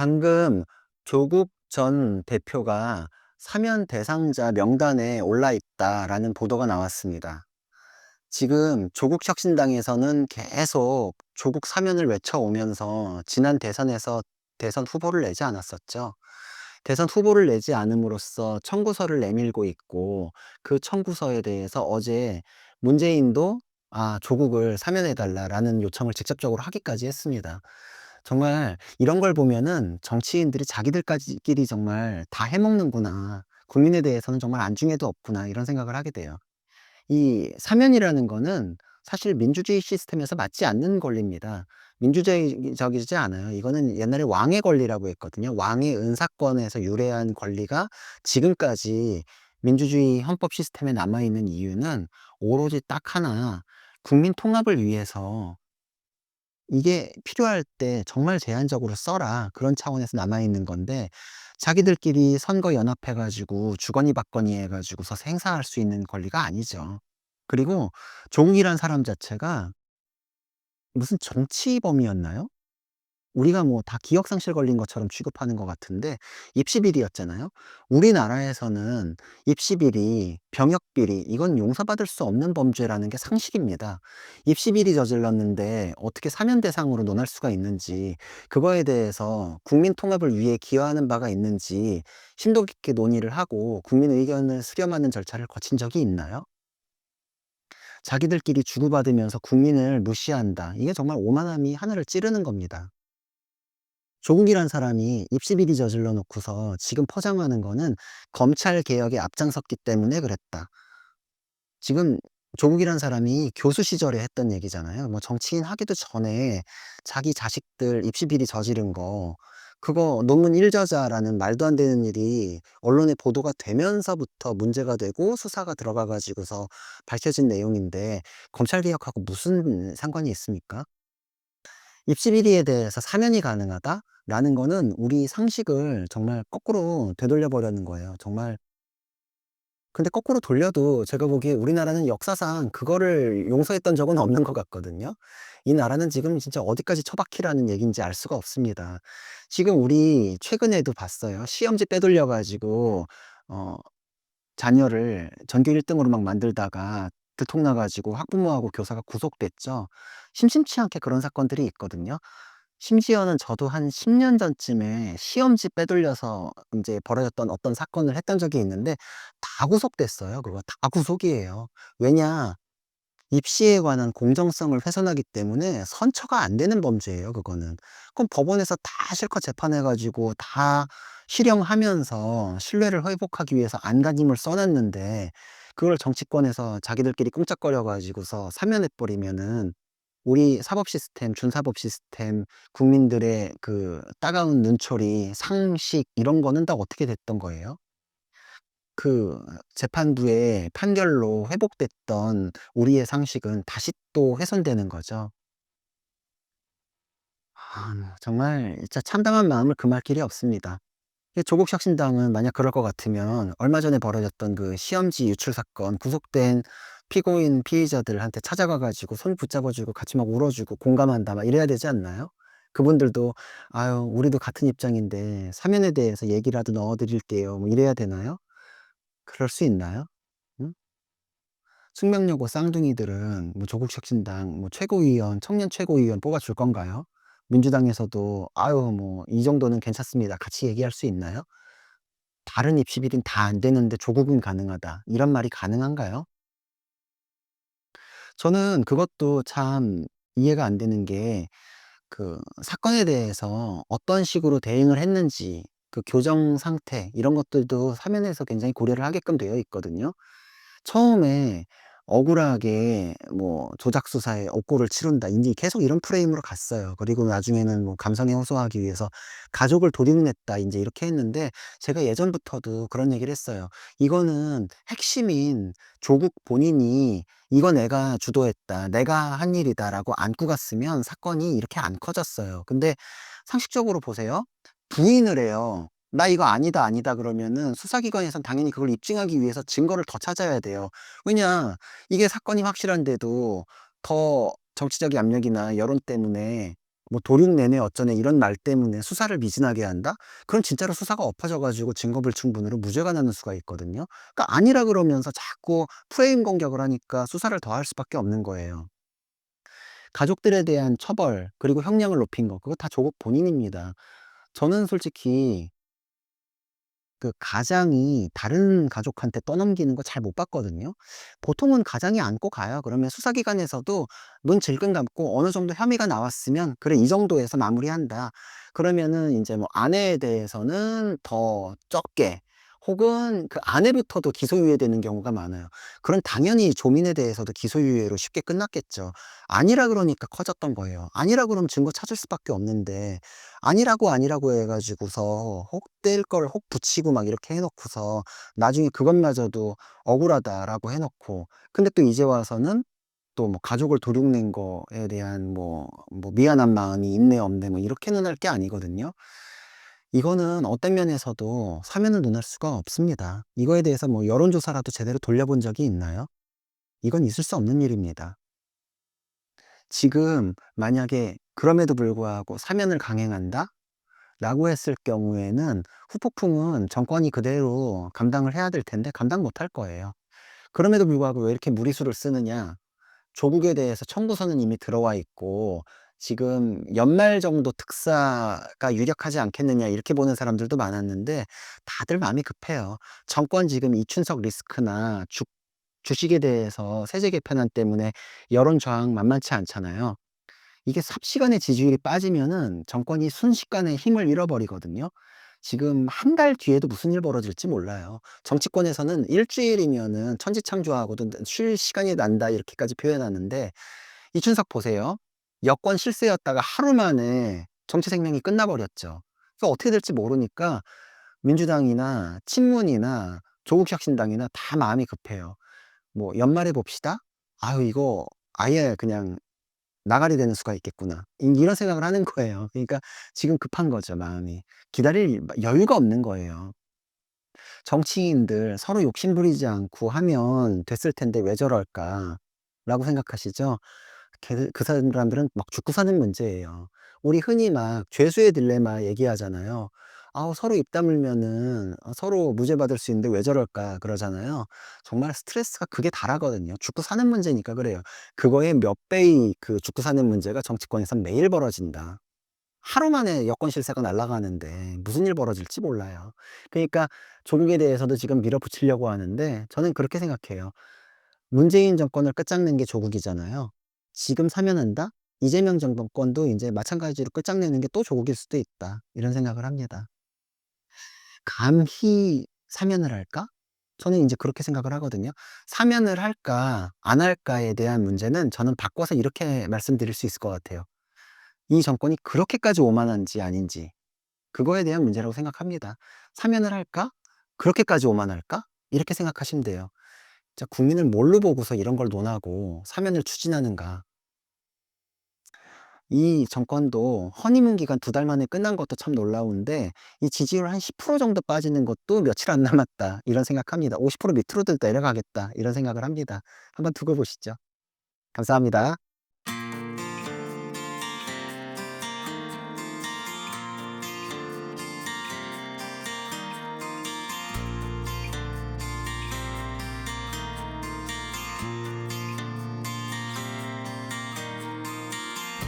방금 조국 전 대표가 사면 대상자 명단에 올라 있다라는 보도가 나왔습니다. 지금 조국 혁신당에서는 계속 조국 사면을 외쳐오면서 지난 대선에서 대선 후보를 내지 않았었죠. 대선 후보를 내지 않음으로써 청구서를 내밀고 있고 그 청구서에 대해서 어제 문재인도 아, 조국을 사면해 달라라는 요청을 직접적으로 하기까지 했습니다. 정말 이런 걸 보면은 '정치인들이 자기들까지 끼리 정말 다 해먹는구나. 국민에 대해서는 정말 안중에도 없구나.' 이런 생각을 하게 돼요. 이 사면이라는 거는 사실 민주주의 시스템에서 맞지 않는 권리입니다. 민주주의적이지 않아요. 이거는 옛날에 왕의 권리라고 했거든요. 왕의 은사권에서 유래한 권리가 지금까지 민주주의 헌법 시스템에 남아 있는 이유는 오로지 딱 하나 국민 통합을 위해서 이게 필요할 때 정말 제한적으로 써라. 그런 차원에서 남아 있는 건데 자기들끼리 선거 연합해 가지고 주거니 받거니 해 가지고서 행사할 수 있는 권리가 아니죠. 그리고 종이란 사람 자체가 무슨 정치범이었나요? 우리가 뭐 다 기억상실 걸린 것처럼 취급하는 것 같은데 입시비리였잖아요. 우리나라에서는 입시비리, 병역비리 이건 용서받을 수 없는 범죄라는 게 상식입니다. 입시비리 저질렀는데 어떻게 사면 대상으로 논할 수가 있는지 그거에 대해서 국민 통합을 위해 기여하는 바가 있는지 심도 깊게 논의를 하고 국민 의견을 수렴하는 절차를 거친 적이 있나요? 자기들끼리 주고받으면서 국민을 무시한다. 이게 정말 오만함이 하늘을 찌르는 겁니다. 조국이란 사람이 입시비리 저질러 놓고서 지금 포장하는 거는 검찰 개혁에 앞장섰기 때문에 그랬다. 지금 조국이란 사람이 교수 시절에 했던 얘기잖아요. 뭐 정치인 하기도 전에 자기 자식들 입시비리 저지른 거 그거 논문 일저자라는 말도 안 되는 일이 언론에 보도가 되면서부터 문제가 되고 수사가 들어가 가지고서 밝혀진 내용인데 검찰 개혁하고 무슨 상관이 있습니까? 입시 비리에 대해서 사면이 가능하다 라는 거는 우리 상식을 정말 거꾸로 되돌려 보려는 거예요. 정말 근데 거꾸로 돌려도 제가 보기에 우리나라는 역사상 그거를 용서했던 적은 없는 것 같거든요. 이 나라는 지금 진짜 어디까지 처박히라는 얘기인지 알 수가 없습니다. 지금 우리 최근에도 봤어요. 시험지 빼돌려 가지고 어 자녀를 전교 1 등으로 막 만들다가 들통나 가지고 학부모하고 교사가 구속됐죠. 심심치 않게 그런 사건들이 있거든요. 심지어는 저도 한 10년 전쯤에 시험지 빼돌려서 인제 벌어졌던 어떤 사건을 했던 적이 있는데 다 구속됐어요. 그거 다 구속이에요. 왜냐? 입시에 관한 공정성을 훼손하기 때문에 선처가 안 되는 범죄예요 그거는. 그럼 법원에서 다 실컷 재판해 가지고 다 실형하면서 신뢰를 회복하기 위해서 안간힘을 써 놨는데 그걸 정치권에서 자기들끼리 꿍짝거려 가지고서 사면해 버리면은 우리 사법 시스템, 준사법 시스템, 국민들의 그 따가운 눈초리, 상식 이런 거는 다 어떻게 됐던 거예요? 그 재판부의 판결로 회복됐던 우리의 상식은 다시 또 훼손되는 거죠. 아 정말 진짜 참담한 마음을 금할 길이 없습니다. 이 조국 혁신당은 만약 그럴 것 같으면 얼마 전에 벌어졌던 그 시험지 유출 사건 구속된 피고인 피의자들한테 찾아가 가지고 손 붙잡아 주고 같이 막 울어 주고 "공감한다." 막 이래야 되지 않나요? 그분들도 "아유 우리도 같은 입장인데 사면에 대해서 얘기라도 넣어 드릴게요." 뭐 이래야 되나요? 그럴 수 있나요? 응? 숙명여고 쌍둥이들은 뭐 조국 혁신당 뭐 최고위원, 청년 최고위원 뽑아 줄 건가요? 민주당에서도 "아유 뭐 이 정도는 괜찮습니다." 같이 얘기할 수 있나요? "다른 입시 비리는 다안 되는데 조국은 가능하다." 이런 말이 가능한가요? 저는 그것도 참 이해가 안 되는 게 그 사건에 대해서 어떤 식으로 대응을 했는지 그 교정 상태 이런 것들도 사면에서 굉장히 고려를 하게끔 되어 있거든요. 처음에 억울하게 뭐 "조작 수사에 억고를 치른다." 인제 계속 이런 프레임으로 갔어요. 그리고 나중에는 뭐 "감성에 호소하기 위해서 가족을 도륙냈다." 인제 이렇게 했는데 제가 예전부터도 그런 얘기를 했어요. 이거는 핵심인 조국 본인이 "이거 내가 주도했다. 내가 한 일이다."라고 안고 갔으면 사건이 이렇게 안 커졌어요. 근데 상식적으로 보세요. 부인을 해요. " 나 이거 아니다, 아니다." 그러면은 수사기관에선 당연히 그걸 입증하기 위해서 증거를 더 찾아야 돼요. 왜냐 이게 사건이 확실한데도 더 정치적인 압력이나 여론 때문에 뭐 "도륙 내내 어쩌네." 이런 말 때문에 수사를 미진하게 한다? 그럼 진짜로 수사가 엎어져 가지고 증거불충분으로 무죄가 나는 수가 있거든요. 그러니까 아니라 그러면서 자꾸 프레임 공격을 하니까 수사를 더 할 수밖에 없는 거예요. 가족들에 대한 처벌 그리고 형량을 높인 거 그거 다 조국 본인입니다. 저는 솔직히 그 가장이 다른 가족한테 떠넘기는 거 잘 못 봤거든요. 보통은 가장이 안고 가요. 그러면 수사기관에서도 눈 질끈 감고 어느 정도 혐의가 나왔으면 '그래 이 정도에서 마무리한다.' 그러면은 인제 뭐 아내에 대해서는 더 적게 혹은 그 아내부터도 기소유예되는 경우가 많아요. 그럼 당연히 조민에 대해서도 기소유예로 쉽게 끝났겠죠. 아니라 그러니까 커졌던 거예요. 아니라 그러면 증거 찾을 수밖에 없는데 아니라고, 아니라고 해 가지고서 혹 뗄 걸 혹 붙이고 막 이렇게 해 놓고서 나중에 그것마저도 억울하다라고 해 놓고 근데 또 이제 와서는 또 뭐 가족을 도륙낸 거에 대한 뭐 뭐 미안한 마음이 있네 없네 뭐 이렇게는 할 게 아니거든요. 이거는 어떤 면에서도 사면을 논할 수가 없습니다. 이거에 대해서 뭐 여론조사라도 제대로 돌려본 적이 있나요? 이건 있을 수 없는 일입니다. 지금 만약에 그럼에도 불구하고 "사면을 강행한다."라고 했을 경우에는 후폭풍은 정권이 그대로 감당을 해야 될 텐데 감당 못할 거예요. 그럼에도 불구하고 왜 이렇게 무리수를 쓰느냐. 조국에 대해서 청구서는 이미 들어와 있고 지금 '연말 정도 특사가 유력하지 않겠느냐.' 이렇게 보는 사람들도 많았는데 다들 마음이 급해요. 정권 지금 이춘석 리스크나 주 주식에 대해서 세제 개편안 때문에 여론 저항 만만치 않잖아요. 이게 삽시간에 지지율이 빠지면은 정권이 순식간에 힘을 잃어버리거든요. 지금 한 달 뒤에도 무슨 일 벌어질지 몰라요. 정치권에서는 "일 주일이면은 천지창조하고도 쉴 시간이 난다." 이렇게까지 표현하는데 이춘석 보세요. 여권 실세였다가 하루 만에 정치 생명이 끝나 버렸죠. 그래서 어떻게 될지 모르니까 민주당이나 친문이나 조국혁신당이나 다 마음이 급해요. 뭐 '연말에 봅시다.' 아유 이거 아예 그냥 '나가리 되는 수가 있겠구나.' 이 이런 생각을 하는 거예요. 그러니까 지금 급한 거죠 마음이. 기다릴 마 여유가 없는 거예요. '정치인들 서로 욕심 부리지 않고 하면 됐을 텐데 왜 저럴까.'라고 생각하시죠? 그 사람들은 막 죽고 사는 문제예요. 우리 흔히 막 죄수의 딜레마 얘기하잖아요. "아우 서로 입 다물면은 어 서로 무죄 받을 수 있는데 왜 저럴까." 그러잖아요. 정말 스트레스가 극에 달하거든요. 죽고 사는 문제니까 그래요. 그거의 몇 배의 그 죽고 사는 문제가 정치권에선 매일 벌어진다. 하루 만에 여권 실세가 날아가는데 무슨 일 벌어질지 몰라요. 그러니까 조국에 대해서도 지금 밀어붙이려고 하는데 저는 그렇게 생각해요. 문재인 정권을 끝장낸 게 조국이잖아요. 지금 사면 한다? 이재명 정권도 인제 마찬가지로 끝장내는 게 또 조국일 수도 있다. 이런 생각을 합니다. 감히 사면을 할까? 저는 인제 그렇게 생각을 하거든요. 사면을 할까 안 할까에 대한 문제는 저는 바꿔서 이렇게 말씀드릴 수 있을 것 같아요. 이 정권이 그렇게까지 오만한지 아닌지 그거에 대한 문제라고 생각합니다. '사면을 할까? 그렇게까지 오만할까?' 이렇게 생각하시면 돼요. 자 국민을 뭘로 보고서 이런 걸 논하고 사면을 추진하는가. 이 정권도 허니문 기간 2달 만에 끝난 것도 참 놀라운데 이 지지율 한 10% 정도 빠지는 것도 '며칠 안 남았다.' 이런 생각합니다. 50% 밑으로도 내려가겠다 이런 생각을 합니다. 한번 두고 보시죠. 감사합니다.